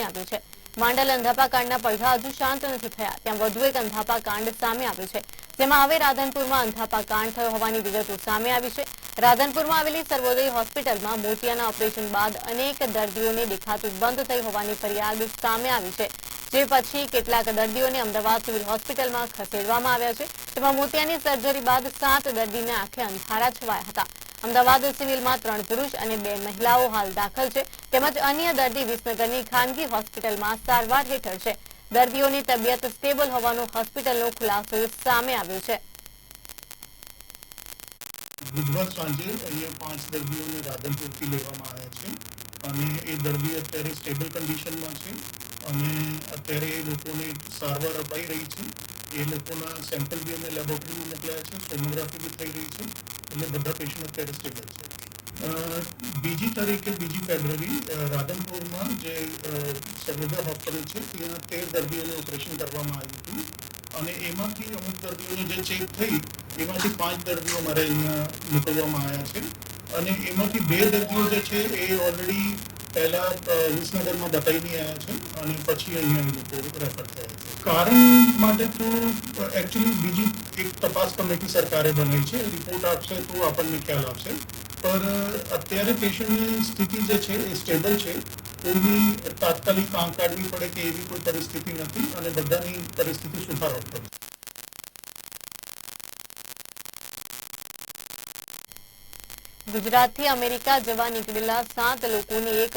આવ્યું છે. માંડલ પડઘા હજુ શાંત નથી થયા. ત્યાં વધુ એક અંધાપા કાંડ સામે આવ્યું છે. જેમાં હવે રાધનપુરમાં અંધાપા કાંડ થયો હોવાની વિગતો સામે આવી છે. રાધનપુરમાં આવેલી સર્વોદય હોસ્પિટલમાં મોતિયાના ઓપરેશન બાદ અનેક દર્દીઓને દેખાતું બંધ થઈ હોવાની ફરિયાદ સામે આવી છે. જે પછી કેટલાક દર્દીઓને અમદાવાદ સિવિલ હોસ્પિટલમાં ખસેડવામાં આવ્યા છે. તેમાં મોતિયાની સર્જરી બાદ સાત દર્દીને આંખે અંધારા છવાયા હતા. અમદાવાદ સિવિલમાં ત્રણ પુરુષ અને બે મહિલાઓ હાલ દાખલ છે, તેમજ અન્ય દર્દી વિસનગરની ખાનગી હોસ્પિટલમાં સારવાર હેઠળ છે. દર્દીઓની તબિયત સ્ટેબલ હોવાનો હોસ્પિટલનો ખુલાસો સામે આવ્યો છે. બુધવાર સાંજે અહીંયા પાંચ દર્દીઓને રાધનપુરથી લેવામાં આવ્યા છે અને એ દર્દી અત્યારે સ્ટેબલ કન્ડિશનમાં છે અને અત્યારે એ લોકોને સારવાર અપાઈ રહી છે. એ લોકોના સેમ્પલ બી અમે લેબોરેટરીમાં મોકલ્યા છે, સોનોગ્રાફી બી થઈ રહી છે. એટલે બધા પેશન્ટ અત્યારે સ્ટેબલ છે. બીજી તારીખે, બીજી ફેબ્રુઆરી રાધનપુરમાં જે સર્વોદય હોસ્પિટલ છે, ત્યાં તેર દર્દીઓને ઓપરેશન કરવામાં આવ્યું હતું. અને એમાંથી અમુક દર્દીઓને જે ચેક થઈ, એમાંથી પાંચ દર્દીઓ મારે અહીંયા મોકલવામાં આવ્યા છે. અને એમાંથી બે દર્દીઓ જે છે, એ ઓલરેડી પહેલા વિસનગરમાં બતાવીને આવ્યા છે અને પછી અહીંયા એ લોકો રેફર થયા છે. કારણ માટે તો એકચ્યુઅલી બીજી એક તપાસ કમિટી સરકારે બનાવી છે. રિપોર્ટ આપશે તો આપણને ખ્યાલ આવશે. પર અત્યારે પેશન્ટની સ્થિતિ જે છે એ સ્ટેબલ છે. કોઈની તાત્કાલિક આંખ કાઢવી પડે કે એવી કોઈ પરિસ્થિતિ નથી અને બધાની પરિસ્થિતિ સુધારો પડે ગુજરાતથી અમેરિકા જવા નીકળેલા સાત લોકોની એક